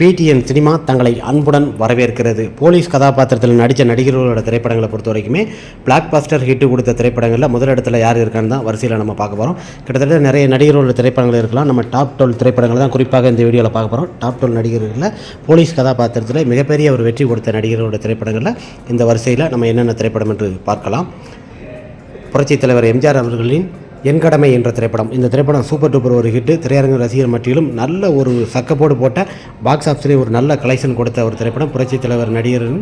PTN cinema தங்களை அன்புடன் வரவேற்கிறது. போலீஸ் கதாபாத்திரத்தில் நடித்த நடிகர்களோட திரைப்படங்களை பொறுத்த வரைக்குமே பிளாக் பாஸ்டர் ஹிட் கொடுத்த திரைப்படங்களில் முதலிடத்தில் யார் இருக்கான்னு தான் வரிசையில் நம்ம பார்க்க போகிறோம் கிட்டத்தட்ட நிறைய நடிகர்களோட திரைப்படங்கள் இருக்கலாம். நம்ம டாப் டுவெல் திரைப்படங்களை தான் குறிப்பாக இந்த வீடியோவில் பார்க்க போகிறோம் டாப் டுவெல் நடிகர்களில் போலீஸ் கதாபாத்திரத்தில் மிகப்பெரிய ஒரு வெற்றி கொடுத்த நடிகர்களோட திரைப்படங்களில் இந்த வரிசையில் நம்ம என்னென்ன திரைப்படம் என்று பார்க்கலாம். புரட்சித் தலைவர் எம்ஜிஆர் அவர்களின் என் கடமை என்ற திரைப்படம். இந்த திரைப்படம் சூப்பர் டூப்பர் ஒரு ஹிட்டு திரையரங்க ரசிகர் மட்டிலும் நல்ல ஒரு சக்கப்போடு போட்ட பாக்ஸ் ஆஃபீஸிலே ஒரு நல்ல கலெக்ஷன் கொடுத்த ஒரு திரைப்படம் புரட்சித் தலைவர் நடிகரின்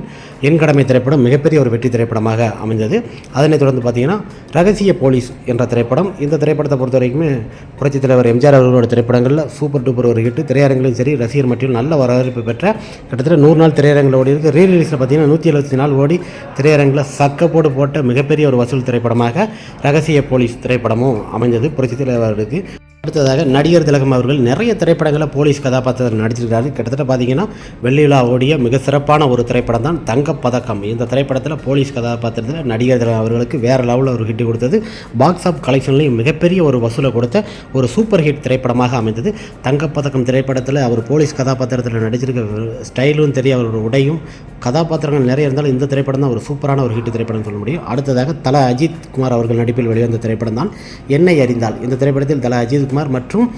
என் கடமை திரைப்படம் மிகப்பெரிய ஒரு வெற்றி திரைப்படமாக அமைந்தது. அதனைத் தொடர்ந்து பார்த்தீங்கன்னா ரகசிய போலீஸ் என்ற திரைப்படம். இந்த திரைப்படத்தை பொறுத்த வரைக்குமே புரட்சித் தலைவர் எம்ஜிஆர் அவர்களோட திரைப்படங்களில் சூப்பர் டூப்பர் ஒரு ஹிட்டு திரையரங்கிலும் சரி ரசிகர் மட்டிலும் நல்ல வரவேற்பு பெற்ற கிட்டத்தட்ட நூறு நாள் திரையரங்கில் ஓடி இருக்குது ரீ ரிலீஸில் பார்த்தீங்கன்னா நூற்றி எழுபத்தி நாள் ஓடி திரையரங்கில் சக்கப்போடு போட்ட மிகப்பெரிய ஒரு வசூல் திரைப்படமாக ரகசிய போலீஸ் திரைப்படமும் அமைஞ்சது புரட்சித் தலைவருக்கு அடுத்ததாக நடிகர் திலகம் அவர்கள் நிறைய திரைப்படங்களில் போலீஸ் கதாபாத்திரத்தில் நடிச்சிருக்காரு. கிட்டத்தட்ட பார்த்தீங்கன்னா வெள்ளிவிழா ஓடிய மிக சிறப்பான ஒரு திரைப்படம் தான் தங்கப்பதக்கம். இந்த திரைப்படத்தில் போலீஸ் கதாபாத்திரத்தில் நடிகர் திலகம் அவர்களுக்கு வேறு லெவலில் ஒரு ஹிட் கொடுத்தது. பாக்ஸ் ஆஃப் கலெக்ஷன்லையும் மிகப்பெரிய ஒரு வசூலை கொடுத்த ஒரு சூப்பர் ஹிட் திரைப்படமாக அமைந்தது. தங்கப்பதக்கம் திரைப்படத்தில் அவர் போலீஸ் கதாபாத்திரத்தில் நடிச்சிருக்க ஸ்டைலும் தெரியும் அவரோட உடையும். கதாபாத்திரங்கள் நிறைய இருந்தாலும் இந்த திரைப்படம் தான் ஒரு சூப்பரான ஒரு ஹிட் திரைப்படம் சொல்ல முடியும். அடுத்ததாக தல அஜித் குமார் அவர்கள் நடிப்பில் வெளிவந்த திரைப்படம் தான். என்னை அறிந்தால் இந்த திரைப்படத்தில் தல அஜித் குமார் மற்றும்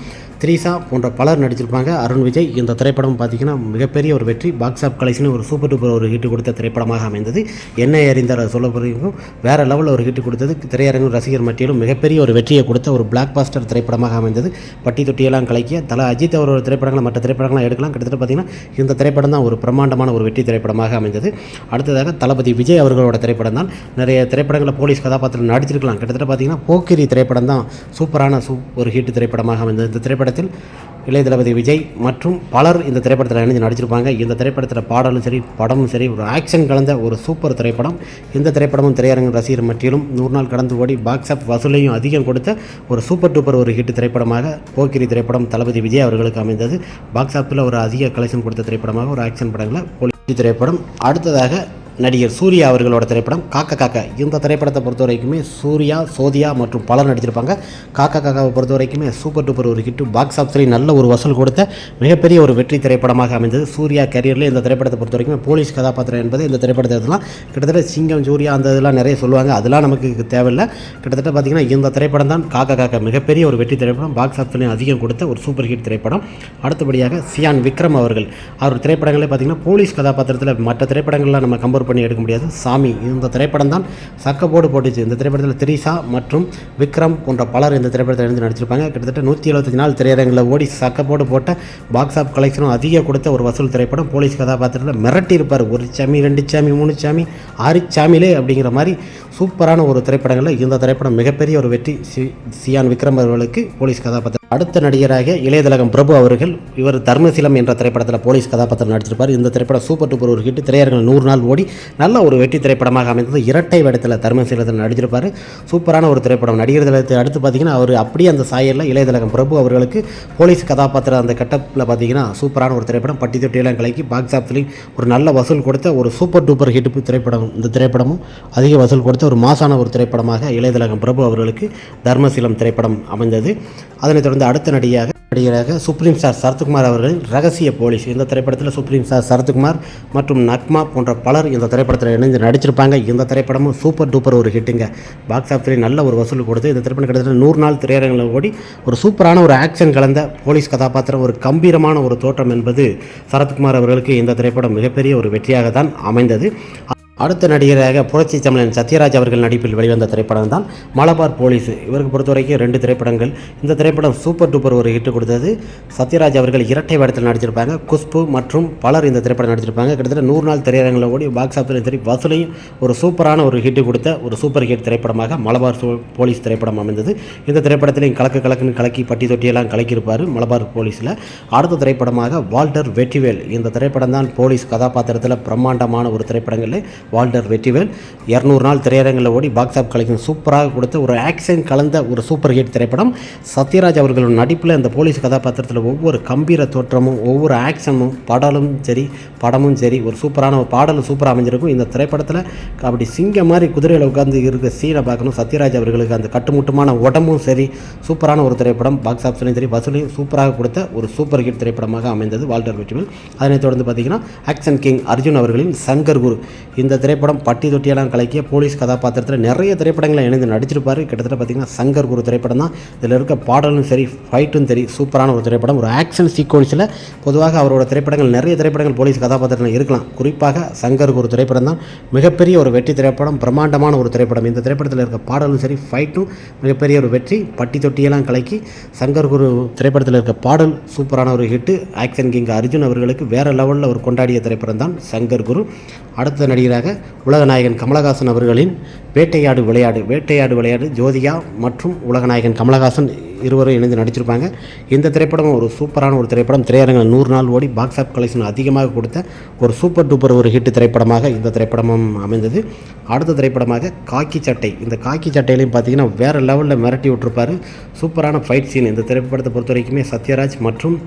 த்ரீசா போன்ற பலர் நடிச்சிருப்பாங்க. அருண் விஜய் இந்த திரைப்படம் பார்த்திங்கன்னா மிகப்பெரிய ஒரு வெற்றி. பாக்ஸ் ஆஃப் கலெக்ஷன் ஒரு சூப்பர் டூப்பர் ஒரு ஹிட் கொடுத்த திரைப்படமாக அமைந்தது. என்னை அறிந்தார் சொல்ல போகிறீங்க வேறு லெவலில் ஒரு ஹிட் கொடுத்தது. திரையரங்கு ரசிகர் மட்டியிலும் மிகப்பெரிய ஒரு வெற்றியை கொடுத்த ஒரு பிளாக் பாஸ்டர் திரைப்படமாக அமைந்தது. பட்டி தொட்டியெல்லாம் கலக்கிய தல அஜித் அவரோட திரைப்படங்களை மற்ற திரைப்படங்களை எடுக்கலாம். கிட்டத்தட்ட பார்த்திங்கன்னா இந்த திரைப்படம் தான் ஒரு பிரம்மாண்டமான ஒரு வெற்றி திரைப்படமாக அமைந்தது. அடுத்ததாக தளபதி விஜய் அவர்களோட திரைப்படம் தான். நிறைய திரைப்படங்களில் போலீஸ் கதாபாத்திரம் நடிச்சிருக்கலாம். கிட்டத்தட்ட பார்த்திங்கன்னா போக்கிரி திரைப்படம் தான் சூப்பரான சூப் ஒரு ஹிட் திரைப்படமாக அமைந்தது. இந்த திரைப்படம் திரைப்படத்தில் இளைய தளபதி விஜய் மற்றும் பலர் இந்த திரைப்படத்தில் இணைஞ்சு நடிச்சிருப்பாங்க. இந்த திரைப்படத்தில் பாடலும் சரி படமும் சரி ஒரு ஆக்ஷன் கலந்த ஒரு சூப்பர் திரைப்படம். இந்த திரைப்படமும் திரையரங்கு ரசிகர் மட்டிலும் நூறு நாள் கடந்து ஓடி பாக்ஸ் ஆஃப் வசூலையும் அதிகம் கொடுத்த ஒரு சூப்பர் டூப்பர் ஒரு ஹிட் திரைப்படமாக போக்கிரி திரைப்படம் தளபதி விஜய் அவர்களுக்கு அமைந்தது. பாக்ஸ் ஆஃபில் ஒரு அதிக கலெக்ஷன் கொடுத்த திரைப்படமாக ஒரு ஆக்ஷன் படங்களை போலி திரைப்படம். அடுத்ததாக நடிகர் சூர்யா அவர்களோட திரைப்படம் காக்க காக்க. இந்த திரைப்படத்தை பொறுத்த வரைக்குமே சூர்யா சோதியா மற்றும் பலர் நடிச்சிருப்பாங்க காக்க காக்காவை பொறுத்த வரைக்குமே சூப்பர் டூப்பர் ஒரு ஹிட்டு பாக்ஸ் ஆஃபீஸில் நல்ல ஒரு வசூல் கொடுத்த மிகப்பெரிய ஒரு வெற்றி திரைப்படமாக அமைந்தது. சூர்யா கரியரில் இந்த திரைப்படத்தை பொறுத்த வரைக்கும் போலீஸ் கதாபாத்திரம் என்பது இந்த திரைப்படத்தை இதெல்லாம் கிட்டத்தட்ட சிங்கம் சூர்யா அந்த இதெல்லாம் நிறைய சொல்லுவாங்க. அதெல்லாம் நமக்கு தேவையில்லை. கிட்டத்தட்ட பார்த்திங்கன்னா இந்த திரைப்படம் தான் காக்க காக்க மிகப்பெரிய ஒரு வெற்றி திரைப்படம். பாக்ஸ் ஆஃபீஸ்லையும் அதிகம் கொடுத்த ஒரு சூப்பர் ஹிட் திரைப்படம். அடுத்தபடியாக சியான் விக்ரம் அவர்கள். அவர் திரைப்படங்களே பார்த்திங்கன்னா போலீஸ் கதாபாத்திரத்தில் மற்ற திரைப்படங்கள்லாம் நம்ம கம்பேர் பண்ணி எடுக்க முடியாது. சாமி இந்த திரைப்படம் தான் சக்கப்போடு போட்டுச்சு. இந்த திரைப்படத்தில் திரிசா மற்றும் விக்ரம் போன்ற பலர் இந்த திரைப்படத்தில் இருந்து நடிச்சிருப்பாங்க. கிட்டத்தட்ட நூற்றி எழுபத்தஞ்சு நாள் திரையரங்கில் ஓடி சக்கப்போடு போட்ட பாக்ஸ் ஆஃப் கலெக்ஷனும் அதிக கொடுத்த ஒரு வசூல் திரைப்படம். போலீஸ் கதாபாத்திரத்தில் மிரட்டி இருப்பார் ஒரு சாமி ரெண்டு சாமி மூணு சாமி ஆறு சாமிலே அப்படிங்கிற மாதிரி சூப்பரான ஒரு திரைப்படங்களில் இந்த திரைப்படம் மிகப்பெரிய ஒரு வெற்றி. சி சியான் விக்ரம் அவர்களுக்கு போலீஸ் கதாபாத்திரம். அடுத்த நடிகராக இளையதலகம் பிரபு அவர்கள் இவர் தர்மசீலம் என்ற திரைப்படத்தில் போலீஸ் கதாபாத்திரம் நடிச்சிருப்பார். இந்த திரைப்படம் சூப்பர் டூப்பர் ஒரு ஹிட். திரையரங்கில் நூறு நாள் ஓடி நல்ல ஒரு வெற்றி திரைப்படமாக அமைந்தது. இரட்டை வேடத்தில் தர்மசீலத்தில் நடிச்சிருப்பார். சூப்பரான ஒரு திரைப்படம். நடிகர் திலகத்தை அடுத்து பார்த்தீங்கன்னா அவர் அப்படியே அந்த சாயலில் இளையதலகம் பிரபு அவர்களுக்கு போலீஸ் கதாபாத்திரம் அந்த கட்டப்பில் பார்த்தீங்கன்னா சூப்பரான ஒரு திரைப்படம். பட்டி தொட்டியெல்லாம் கலக்கி பாக்ஸ் ஆஃபீஸ்லேயும் ஒரு நல்ல வசூல் கொடுத்த ஒரு சூப்பர் டூப்பர் ஹிட் திரைப்படம். இந்த திரைப்படமும் அதிக வசூல் கொடுத்த ஒரு மாசான ஒரு திரைப்படமாக இளையதலகம் பிரபு அவர்களுக்கு தர்மசீலம் திரைப்படம் அமைந்தது. அதனைத் தொடர்ந்து அடுத்த நடிகையாக நடிகராக சுப்ரீம் ஸ்டார் சரத்குமார் அவர்கள் ரகசிய போலீஸ் இந்த திரைப்படத்தில் சுப்ரீம் ஸ்டார் சரத்குமார் மற்றும் நக்மா போன்ற பலர் இந்த திரைப்படத்தில் இணைந்து நடிச்சிருப்பாங்க. இந்த திரைப்படமும் சூப்பர் டூப்பர் ஒரு ஹிட்டுங்க பாக்ஸ் ஆஃபீஸில் நல்ல ஒரு வசூல் கொடுத்து இந்த திரைப்படம் கிட்டத்தட்ட நூறு நாள் திரையரங்கில் ஓடி ஒரு சூப்பரான ஒரு ஆக்ஷன் கலந்த போலீஸ் கதாபாத்திரம் ஒரு கம்பீரமான ஒரு தோற்றம் என்பது சரத்குமார் அவர்களுக்கு இந்த திரைப்படம் மிகப்பெரிய ஒரு வெற்றியாக தான் அமைந்தது. அடுத்த நடிகராக புரட்சி தமிழன் சத்யராஜ் அவர்கள் நடிப்பில் வெளிவந்த திரைப்படம் தான் மலபார் போலீஸ். இவருக்கு பொறுத்த வரைக்கும் ரெண்டு திரைப்படங்கள். இந்த திரைப்படம் சூப்பர் டூப்பர் ஒரு ஹிட் கொடுத்தது. சத்யராஜ் அவர்கள் இரட்டை வேடத்தில் நடிச்சிருப்பாங்க. குஷ்பு மற்றும் பலர் இந்த திரைப்படம் நடிச்சிருப்பாங்க. கிட்டத்தட்ட நூறு நாள் திரையரங்கில் ஓடி பாக்ஸ் ஆஃபீஸில் சரி வசூலையும் ஒரு சூப்பரான ஒரு ஹிட் கொடுத்த ஒரு சூப்பர் ஹிட் திரைப்படமாக மலபார் போலீஸ் திரைப்படம் அமைந்தது. இந்த திரைப்படத்திலையும் கலக்கு கலக்குன்னு கலக்கி பட்டி தொட்டியெல்லாம் கலக்கியிருப்பார் மலபார் போலீஸில். அடுத்த திரைப்படமாக வால்டர் வெற்றிவேல் இந்த திரைப்படம் தான் போலீஸ் கதாபாத்திரத்தில் பிரம்மாண்டமான ஒரு திரைப்படங்களில் வால்டர் வெற்றிவேல். இரநூறு நாள் திரையரங்கில் ஓடி பாக்ஸ் ஆஃப் கலெக்ஷன் சூப்பராக கொடுத்த ஒரு ஆக்ஷன் கலந்த ஒரு சூப்பர் ஹிட் திரைப்படம். சத்யராஜ் அவர்களோட நடிப்பில் இந்த போலீஸ் கதாபாத்திரத்தில் ஒவ்வொரு கம்பீர தோற்றமும் ஒவ்வொரு ஆக்ஷனும் படலும் சரி படமும் சரி ஒரு சூப்பரான ஒரு பாடலும் சூப்பராக அமைஞ்சிருக்கும். இந்த திரைப்படத்தில் அப்படி சிங்கம் மாதிரி குதிரையில் உட்காந்து இருக்க சீனை பார்க்கணும். சத்யராஜ் அவர்களுக்கு அந்த கட்டுமுட்டுமான உடம்பும் சரி சூப்பரான ஒரு திரைப்படம். பாக்ஸ் ஆஃபீஸ்லையும் சரி வசூலையும் சூப்பராக கொடுத்த ஒரு சூப்பர் ஹிட் திரைப்படமாக அமைந்தது வால்டர் வெற்றிவேல். அதனைத் தொடர்ந்து பார்த்தீங்கன்னா ஆக்ஷன் கிங் அர்ஜுன் அவர்களின் சங்கர் குரு. இந்த திரைப்படம் பட்டி தொட்டியெல்லாம் கலக்கிய போலீஸ் கதாபாத்திரத்தில் நிறைய திரைப்படங்களை இணைந்து நடிச்சிருப்பார். கிட்டத்தட்ட பார்த்தீங்கன்னா சங்கர் குரு திரைப்படம் தான். இதில் இருக்க பாடலும் சரி ஃபைட்டும் சரி சூப்பரான ஒரு திரைப்படம். ஒரு ஆக்ஷன் சீக்வன்ஸில் பொதுவாக அவரோட திரைப்படங்கள் நிறைய திரைப்படங்கள் போலீஸ் கதாபாத்திரத்தில் இருக்கலாம். குறிப்பாக சங்கர் குரு திரைப்படம் தான். மிகப்பெரிய ஒரு வெற்றி திரைப்படம் பிரம்மாண்டமான ஒரு திரைப்படம். இந்த திரைப்படத்தில் இருக்க பாடலும் சரி ஃபைட்டும் மிகப்பெரிய ஒரு வெற்றி. பட்டி தொட்டியெல்லாம் கலக்கி சங்கர் குரு திரைப்படத்தில் இருக்க பாடல் சூப்பரான ஒரு ஹிட்டு ஆக்ஷன் கிங் அர்ஜுன் அவர்களுக்கு வேறு லெவலில் ஒரு கொண்டாடிய திரைப்படம் தான் சங்கர் குரு. அடுத்த நடிகராக உலகநாயகன் கமலஹாசன் அவர்களின் வேட்டையாடு விளையாடு வேட்டையாடு விளையாடு ஜோதிகா மற்றும் உலகநாயகன் கமலஹாசன் இருவரும் இணைந்து நடிச்சிருப்பாங்க. இந்த திரைப்படம் ஒரு சூப்பரான ஒரு திரைப்படம். திரையரங்கில் நூறு நாள் ஓடி பாக்ஸ் ஆஃப் கலெக்ஷன் அதிகமாக கொடுத்த ஒரு சூப்பர் டூப்பர் ஒரு ஹிட் திரைப்படமாக இந்த திரைப்படமும் அமைந்தது. அடுத்த திரைப்படமாக காக்கி சட்டை. இந்த காக்கி சட்டையிலையும் பார்த்தீங்கன்னா வேறு லெவலில் மிரட்டி விட்டுருப்பார். சூப்பரான ஃபைட் சீன் இந்த திரைப்படத்தை பொறுத்த வரைக்குமே சத்யராஜ் மற்றும்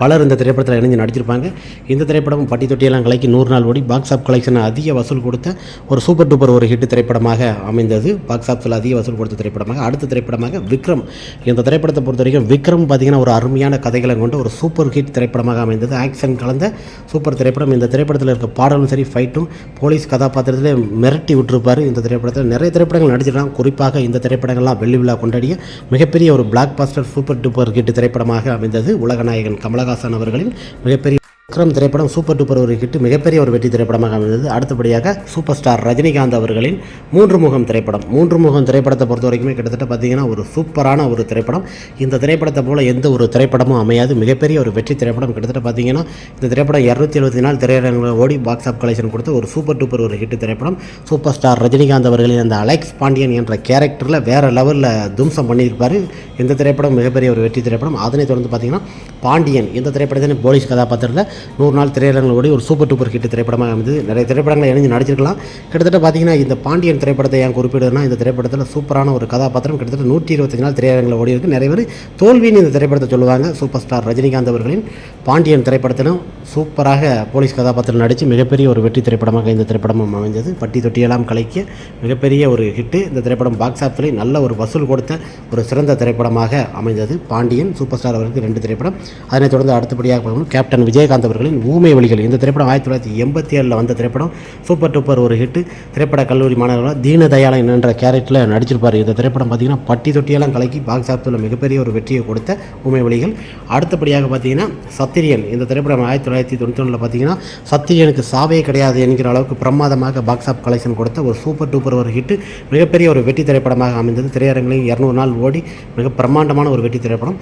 பலர் இந்த திரைப்படத்தில் இணைஞ்சு நடிச்சிருப்பாங்க. இந்த திரைப்படம் பட்டி தொட்டியெல்லாம் கலைக்கு நூறு நாள் ஓடி பாக்ஸ் ஆஃப் கலெக்ஷன் அதிக வசூல் கொடுத்த ஒரு சூப்பர் டூப்பர் ஒரு ஹிட் திரைப்படமாக அமைந்தது. பாக்ஸ் ஆஃபில் அதிக வசூல் கொடுத்த திரைப்படமாக. அடுத்த திரைப்படமாக விக்ரம். இந்த திரைப்படத்தை பொறுத்த வரைக்கும் விக்ரம் பார்த்திங்கன்னா ஒரு அருமையான கதைகளை கொண்ட ஒரு சூப்பர் ஹிட் திரைப்படமாக அமைந்தது. ஆக்ஷன் கலந்த சூப்பர் திரைப்படம். இந்த திரைப்படத்தில் இருக்க பாடலும் சரி ஃபைட்டும் போலீஸ் கதாபாத்திரத்திலே மிரட்டி விட்டுருப்பார். இந்த திரைப்படத்தில் நிறைய திரைப்படங்கள் நடிச்சிருக்காங்க. குறிப்பாக இந்த திரைப்படங்கள்லாம் வெள்ளி விழா கொண்டாடிய மிகப்பெரிய ஒரு blockbuster super duper hit திரைப்படமாக அமைந்தது. உலகநாயகன் கமலஹாசன் அவர்களின் மிகப்பெரிய விக்ரம் திரைப்படம் சூப்பர் டூப்பர் ஒரு ஹிட் மிகப்பெரிய ஒரு வெற்றி திரைப்படமாக அமைந்தது. அடுத்தபடியாக சூப்பர் ஸ்டார் ரஜினிகாந்த் அவர்களின் மூன்று முகம் திரைப்படம். மூன்று முகம் திரைப்படத்தை பொறுத்த வரைக்குமே கிட்டத்தட்ட பார்த்தீங்கன்னா ஒரு சூப்பரான ஒரு திரைப்படம். இந்த திரைப்படத்தை போல் எந்த ஒரு திரைப்படமும் அமையாது. மிகப்பெரிய ஒரு வெற்றி திரைப்படம் கிட்டத்தட்ட பார்த்தீங்கன்னா இந்த திரைப்படம் இரநூத்தி எழுபத்தி நாலு திரையரங்கில் ஓடி பாக்ஸ் ஆஃப் கலெக்ஷன் கொடுத்த ஒரு சூப்பர் டூப்பர் ஒரு ஹிட் திரைப்படம். சூப்பர் ஸ்டார் ரஜினிகாந்த் அவர்களின் அந்த அலெக்ஸ் பாண்டியன் என்ற கேரக்டரில் வேறு லெவலில் தும்சம் பண்ணியிருப்பார். இந்த திரைப்படம் மிகப்பெரிய ஒரு வெற்றி திரைப்படம். அதனை தொடர்ந்து பார்த்தீங்கன்னா பாண்டியன் இந்த திரைப்படத்தின் போலீஸ் கதாபாத்திரத்தில் நூறு நாள் திரையரங்கில் ஓடி ஒரு சூப்பர் டூப்பர் ஹிட் திரைப்படமாக அமைந்தது. நிறைய திரைப்படங்களை இணைஞ்சு நடிச்சிருக்கலாம். கிட்டத்தட்ட பார்த்தீங்கன்னா இந்த பாண்டியன் திரைப்படத்தை ஏன் குறிப்பிடுதுன்னா இந்த திரைப்படத்தில் சூப்பரான ஒரு கதாபாத்திரம் கிட்டத்தட்ட நூற்றி இருபத்தஞ்சு நாள் திரையரங்கில் ஓடி இருக்கு. நிறைய பேர் தோல்வின்னு இந்த திரைப்படத்தை சொல்லுவாங்க. சூப்பர் ஸ்டார் ரஜினிகாந்த் அவர்களின் பாண்டியன் திரைப்படத்திலும் சூப்பராக போலீஸ் கதாபாத்திரம் நடித்து மிகப்பெரிய ஒரு வெற்றி திரைப்படமாக இந்த திரைப்படமும் அமைந்தது. பட்டி தொட்டியெல்லாம் கலைக்க மிகப்பெரிய ஒரு ஹிட்டு இந்த திரைப்படம். பாக்ஸ் ஆஃபீஸில் நல்ல ஒரு வசூல் கொடுத்த ஒரு சிறந்த திரைப்படமாக அமைந்தது. பாண்டியன் சூப்பர் ஸ்டார் அவர்களுக்கு ரெண்டு திரைப்படம். அதனைத் தொடர்ந்து அடுத்தபடியாக பார்க்கணும். கேப்டன் விஜயகாந்த் அவர்களின் ஊமை வழிகள். இந்த திரைப்படம் ஆயிரத்தி தொள்ளாயிரத்தி எண்பத்தி ஏழில் வந்த திரைப்படம். சூப்பர் டூப்பர் ஒரு ஹிட்டு திரைப்பட கல்லூரி மாணவர்களாக தீனதயாளன் என்ற கேரக்டரில் நடிச்சிருப்பார். இந்த திரைப்படம் பார்த்தீங்கன்னா பட்டி தொட்டியெல்லாம் கலக்கி பாக்ஸ் ஆஃபீஸில் மிகப்பெரிய ஒரு வெற்றியை கொடுத்த ஊமை வழிகள். அடுத்தபடியாக பார்த்தீங்கன்னா சத்திரியன். இந்த திரைப்படம் ஆயிரத்தி தொள்ளாயிரத்தி தொண்ணூற்றி ஒன்றில் பார்த்தீங்கன்னா சத்திரியனுக்கு சாவே கிடையாது என்கிற அளவுக்கு பிரமாதமாக பாக்ஸ் ஆஃப் கலெக்ஷன் கொடுத்த ஒரு சூப்பர் டூப்பர் ஒரு ஹிட்டு மிகப்பெரிய ஒரு வெற்றி திரைப்படமாக அமைந்தது. திரையரங்கில் இரநூறு நாள் ஓடி மிக பிரம்மாண்டமான ஒரு வெற்றி திரைப்படம்.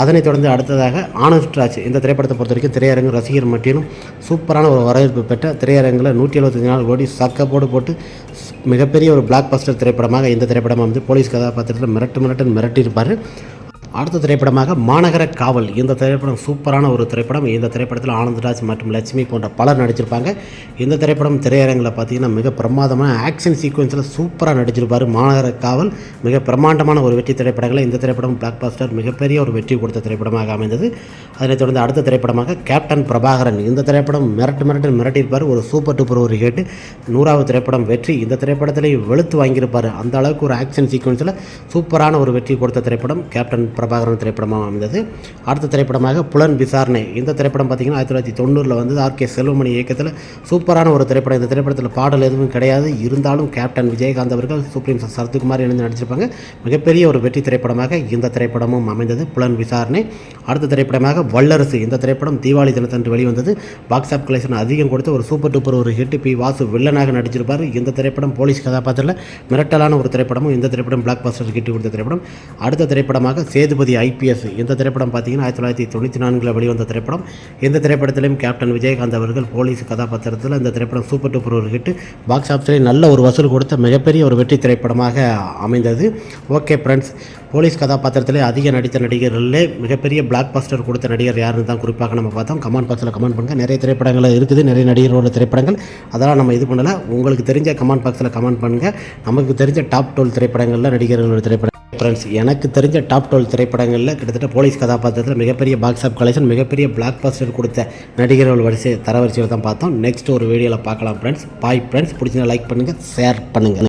அதனைத் தொடர்ந்து அடுத்ததாக ஆனஸ்ட் ராஜ். இந்த திரைப்படத்தை பொறுத்த வரைக்கும் திரையரங்கு ரசிகர் மட்டிலும் சூப்பரான ஒரு வரவேற்பு பெற்ற திரையரங்கில் நூற்றி எழுபத்தஞ்சு நாள் ஓடி சக்கப்போடு போட்டு மிகப்பெரிய ஒரு பிளாக் பஸ்டர் திரைப்படமாக இந்த திரைப்படம் வந்து போலீஸ் கதாபாத்திரத்தில் மிரட்டு மிரட்டுன்னு மிரட்டியிருப்பார். அடுத்த திரைப்படமாக மாநகர காவல். இந்த திரைப்படம் சூப்பரான ஒரு திரைப்படம். இந்த திரைப்படத்தில் ஆனந்தராஜ் மற்றும் லட்சுமி போன்ற பலர் நடிச்சிருப்பாங்க. இந்த திரைப்படம் திரையரங்கில் பார்த்தீங்கன்னா மிக பிரமாதமான ஆக்ஷன் சீக்வன்ஸில் சூப்பராக நடிச்சிருப்பார் மாநகர காவல். மிக பிரமாண்டமான ஒரு வெற்றி திரைப்படங்களை இந்த திரைப்படம் பிளாக் பாஸ்டர் மிகப்பெரிய ஒரு வெற்றி கொடுத்த திரைப்படமாக அமைந்தது. அதனைத் தொடர்ந்து அடுத்த திரைப்படமாக கேப்டன் பிரபாகரன் இந்த திரைப்படம் மிரட்டு மிரட்டு மிரட்டியிருப்பார். ஒரு சூப்பர் டூப்பர் ஒரு ஹேட்டு நூறாவது திரைப்படம் வெற்றி. இந்த திரைப்படத்திலேயே வெளுத்து வாங்கியிருப்பார். அந்த அளவுக்கு ஒரு ஆக்ஷன் சீக்வன்ஸில் சூப்பரான ஒரு வெற்றி கொடுத்த திரைப்படம் கேப்டன் பிரபாகரன் திரைப்படமாக அமைந்தது. அடுத்த திரைப்படமாக புலன் விசாரணை. இந்த திரைப்படம் பார்த்தீங்கன்னா ஆயிரத்தி தொள்ளாயிரத்தி தொண்ணூறில் வந்து ஆர் கே செல்வமணி இயக்கத்தில் சூப்பரான ஒரு திரைப்படம். இந்த திரைப்படத்தில் பாடல் எதுவும் கிடையாது. இருந்தாலும் கேப்டன் விஜயகாந்த் அவர்கள் சுப்ரீம் சரத்குமார் இணைந்து நடிச்சிருப்பாங்க. மிகப்பெரிய ஒரு வெற்றி திரைப்படமாக இந்த திரைப்படமும் அமைந்தது. புலன் விசாரணை. அடுத்த திரைப்படமாக வல்லரசு. இந்த திரைப்படம் தீபாவளி தினத்தன்று வெளிவந்தது. பாக்ஸ் ஆஃப் கலெக்ஷன் அதிகம் கொடுத்து ஒரு சூப்பர் டூப்பர் ஒரு ஹிட். பி. வாசு வில்லனாக நடிச்சிருப்பார். இந்த திரைப்படம் போலீஸ் கதாபாத்திரத்தில் மிரட்டலான ஒரு திரைப்படமும் இந்த திரைப்படம் பிளாக் பஸ்டர் ஹிட் கொடுத்த திரைப்படம். அடுத்த திரைப்படமாக சேது சேதுபதி ஐபிஎஸ் இந்த திரைப்படம் பார்த்தீங்கன்னா ஆயிரத்தி தொள்ளாயிரத்தி தொண்ணூற்றி நான்கில் வெளிவந்த திரைப்படம். இந்த திரைப்படத்திலையும் கேப்டன் விஜயகாந்த் அவர்கள் போலீஸ் கதாபாத்திரத்தில் இந்த திரைப்படம் சூப்பர் டூப்பர் ஒரு ஹிட் பாக்ஸ் ஆஃபீஸில் நல்ல ஒரு வசூல் கொடுத்த மிகப்பெரிய ஒரு வெற்றி திரைப்படமாக அமைந்தது. ஓகே ஃப்ரெண்ட்ஸ் போலீஸ் கதாபாத்திரத்திலே அதிக நடித்த நடிகர்களே மிகப்பெரிய பிளாக் பஸ்டர் கொடுத்த நடிகர் யாருன்னு தான் குறிப்பாக நம்ம பார்த்தோம். கமெண்ட் பாக்ஸில் கமெண்ட் பண்ணுங்கள் நிறைய திரைப்படங்கள் இருக்குது நிறைய நடிகர்களோட திரைப்படங்கள். அதெல்லாம் நம்ம இது பண்ணல. உங்களுக்கு தெரிஞ்ச கமெண்ட் பாக்ஸில் கமெண்ட் பண்ணுங்கள் நமக்கு தெரிஞ்ச டாப் டுவெல் திரைப்படங்களில் நடிகர்களோட திரைப்படம் ஃப்ரெண்ட்ஸ் எனக்கு தெரிஞ்ச டாப் டுவெல் திரைப்படங்களில் கிட்டத்தட்ட போலீஸ் கதாபாத்திரத்தில் மிகப்பெரிய பாக்ஸ் ஆஃப் கலெக்ஷன் மிகப்பெரிய பிளாக் பஸ்டர் கொடுத்த நடிகர்கள் வரிசை தரவரிசையில் தான் பார்த்தோம். நெக்ஸ்ட் ஒரு வீடியோவில் பார்க்கலாம் ஃப்ரெண்ட்ஸ் பாய் ஃப்ரெண்ட்ஸ் பிடிச்சிருந்தா லைக் பண்ணுங்கள் ஷேர் பண்ணுங்கள்